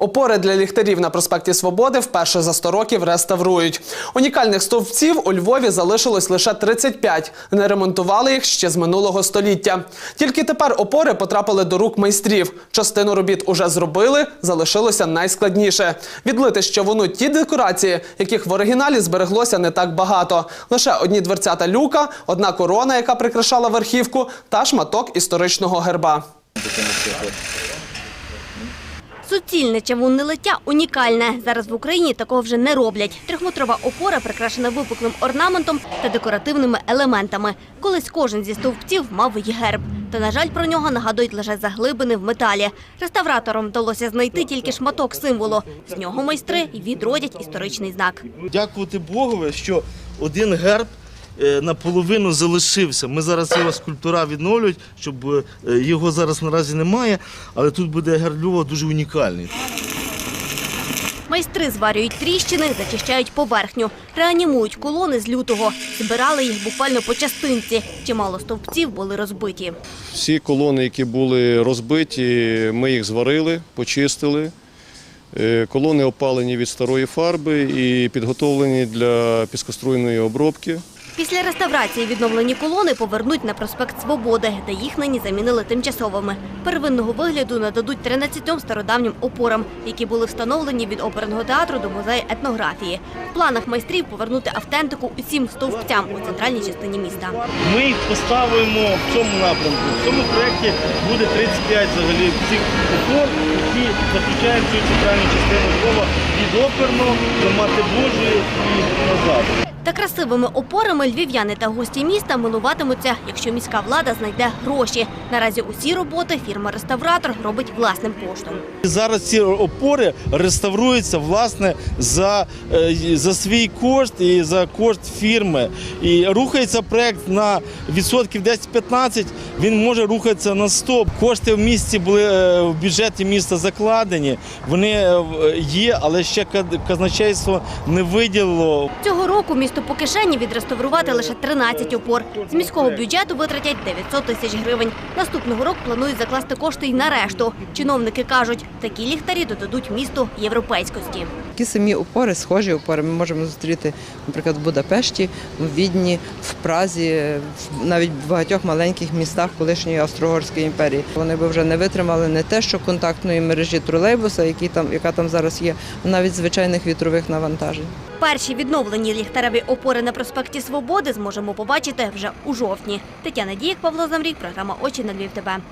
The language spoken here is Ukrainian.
Опори для ліхтарів на проспекті Свободи вперше за 100 років реставрують. Унікальних стовпців у Львові залишилось лише 35. Не ремонтували їх ще з минулого століття. Тільки тепер опори потрапили до рук майстрів. Частину робіт уже зробили, залишилося найскладніше відлити щавуну ті декорації, яких в оригіналі збереглося не так багато. Лише одні дверцята люка, одна корона, яка прикрашала верхівку, та шматок історичного герба. Суцільне чавунне лиття унікальне. Зараз в Україні такого вже не роблять. Трьохметрова опора прикрашена випуклим орнаментом та декоративними елементами. Колись кожен зі стовпців мав її герб. Та, на жаль, про нього нагадують лише заглибини в металі. Реставраторам вдалося знайти тільки шматок символу. З нього майстри відродять історичний знак. Дякувати Богові, що один герб наполовину залишився. Ми зараз його скульптура відновлюють, щоб е, його зараз наразі немає, але тут буде герб дуже унікальний. Майстри зварюють тріщини, зачищають поверхню, реанімують колони з лютого. Збирали їх буквально по частинці. Чимало стовпців були розбиті. Всі колони, які були розбиті, ми їх зварили, почистили. Е, Колони опалені від старої фарби і підготовлені для піскоструйної обробки. Після реставрації відновлені колони повернуть на проспект Свободи, де їх нині замінили тимчасовими. Первинного вигляду нададуть 13 стародавнім опорам, які були встановлені від оперного театру до музею етнографії. В планах майстрів повернути автентику усім стовпцям у центральній частині міста. Ми їх поставимо в цьому напрямку. В цьому проєкті буде 35 взагалі цих опор, які заключають цю центральну частину Львова від оперного до Мати Божої і назад. Та красивими опорами львів'яни та гості міста милуватимуться, якщо міська влада знайде гроші. Наразі усі роботи фірма-реставратор робить власним коштом. Зараз ці опори реставруються власне за, е, за свій кошт і за кошт фірми. І рухається проект на відсотків 10-15, він може рухатися на 100. Кошти в місті були е, в бюджеті міста закладені. Вони е, є, але ще казначейство не виділило Цього року місто по кишені відреставрувати лише 13 опор. З міського бюджету витратять 900 тисяч гривень. Наступного року планують закласти кошти й на решту. Чиновники кажуть, такі ліхтарі додадуть місту європейськості. Такі самі опори, схожі опори ми можемо зустріти, наприклад, в Будапешті, в Відні, в Празі, навіть в багатьох маленьких містах колишньої Австро-Угорської імперії. Вони би вже не витримали не те, що контактної мережі тролейбуса, які там, яка там зараз є, а навіть звичайних вітрових навантажень. Перші відновлені ліхтареві опори на проспекті Свободи зможемо побачити вже у жовтні. Тетяна Дієк, Павло Замрік, програма Очі на Львів ТБ.